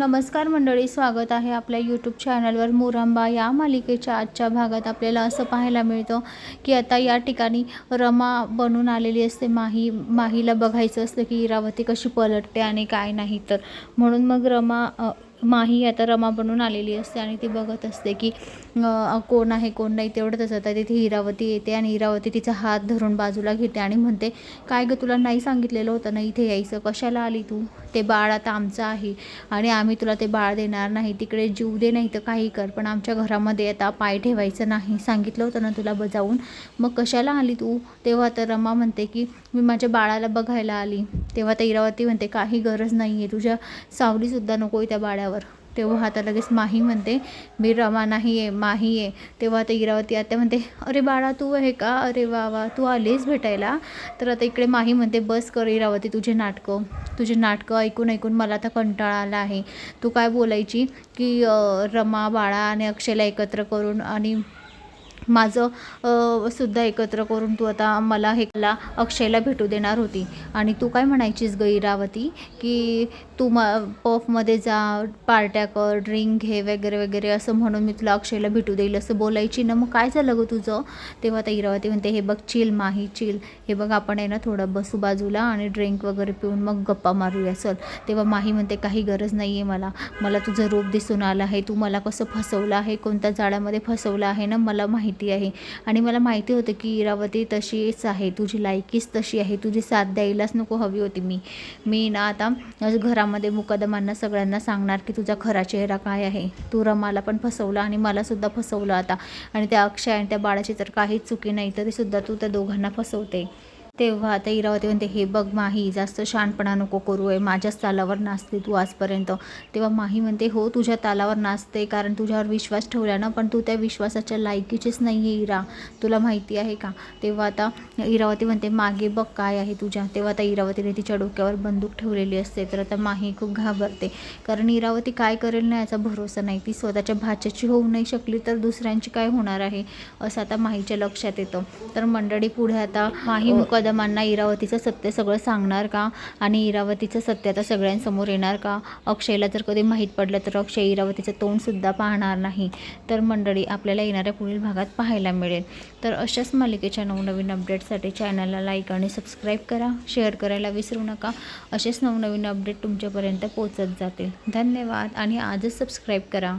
नमस्कार मंडळी स्वागत आहे आपल्या यूट्यूब चॅनलवर मुरंबा या मालिकेच्या आजच्या भागात आपल्याला असं पाहायला मिळतं की आता या ठिकाणी रमा बनून आलेली असते. माही माहीला बघायचं असतं की इरावती कशी पलटते आणि काय नाही तर. म्हणून मग रमा माही आता रमा बनून आलेली असते आणि ती बघत असते की कोण आहे कोण नाही तेवढंच आता तिथे इरावती येते आणि इरावती तिचा हात धरून बाजूला घेते आणि म्हणते काय गं तुला नाही सांगितलेलं होतं ना इथे यायचं? कशाला आली तू? ते बाळ आता आमचं आहे आणि आम्ही तुला ते बाळ देणार नाही. तिकडे जीव दे नाही तर काही कर. पण आमच्या घरामध्ये आता पाय ठेवायचं नाही. सांगितलं होतं ना तुला बजावून? मग कशाला आली तू? तेव्हा तर रमा म्हणते की मी माझ्या बाळाला बघायला आली. तेव्हा तर इरावती म्हणते काही गरज नाही आहे तुझ्या सावलीसुद्धा नको आहे त्या बाळ्यावर तेव्हा आता लगेच माही म्हणते मी रमा नाही आहे माही आहे. तेव्हा आता इरावती आता म्हणते अरे बाळा तू आहे का? अरे वा वा तू आलीस भेटायला. तर आता इकडे माही म्हणते बस कर इरावती तुझे नाटकं तुझे नाटकं ऐकून ऐकून मला आता कंटाळा आला आहे. तू काय बोलायची की रमा बाळा आणि अक्षयला एकत्र करून आणि माझं सुद्धा एकत्र करून तू आता मला हेला अक्षयला भेटू देणार होती. आणि तू काय म्हणायचीस ग इरावती की तू म पफमध्ये जा पार्ट्या कर ड्रिंक घे वगैरे वगैरे असं म्हणून मी तुला अक्षयला भेटू देईल असं बोलायची ना. मग काय झालं गं तुझं? तेव्हा आता इरावती म्हणते हे बघ चिल माही चिल. हे बघ आपण आहे ना थोडं बसू बाजूला आणि ड्रिंक वगैरे पिऊन मग गप्पा मारूया चल. तेव्हा माही म्हणते काही गरज नाही आहे मला. मला तुझं रूप दिसून आलं आहे. तू मला कसं फसवलं आहे? कोणत्या जाळ्यामध्ये फसवलं आहे ना? मला माहिती आहे. आणि मला माहिती होतं की इरावती तशीच आहे. तुझी लायकीच तशी आहे. तुझी साथ द्यायलाच नको हवी होती मी. मी ना आता घरामध्ये त्यामध्ये मुकदमांना सगळ्यांना सांगणार की तुझा खरा चेहरा काय आहे. तू रमाला पण फसवलं आणि मला सुद्धा फसवलं आता. आणि त्या अक्षय आणि त्या बाळाची तर काहीच चुकी नाही तरीसुद्धा तू त्या दोघांना फसवते. तेव्हा आता इरावती म्हणते हे बघ माही जास्त शहाणपणा नको करू आहे माझ्याच तालावर नाचते तू आजपर्यंत. तेव्हा माही म्हणते हो तुझ्या तालावर नाचते कारण तुझ्यावर विश्वास ठेवला ना पण तू त्या विश्वासाच्या लायकीचीच नाही आहे इरा. तुला माहिती आहे का? तेव्हा आता इरावती म्हणते मागे बघ काय आहे तुझ्या. तेव्हा आता इरावतीने तिच्या डोक्यावर बंदूक ठेवलेली असते तर आता माही खूप घाबरते. कारण इरावती काय करेल ना याचा भरोसा नाही. ती स्वतःच्या भाच्याची होऊ नाही शकली तर दुसऱ्यांची काय होणार आहे असं आता माहीच्या लक्षात येतं. तर मंडळी पुढे आता माही मुकदमांना इरावतीचं सत्य सगळं सांगणार का? आणि इरावतीचं सत्य आता सगळ्यांसमोर येणार का? अक्षयला जर कधी माहीत पडलं तर अक्षय इरावतीचं तोंडसुद्धा पाहणार नाही. तर मंडळी आपल्याला येणाऱ्या पुढील भागात पाहायला मिळेल. तर अशाच मालिकेच्या नवनवीन अपडेटसाठी चॅनलला लाईक आणि सबस्क्राईब करा. शेअर करायला विसरू नका. असेच नवनवीन अपडेट तुमच्यापर्यंत पोचत जातील. धन्यवाद आणि आजच सबस्क्राईब करा.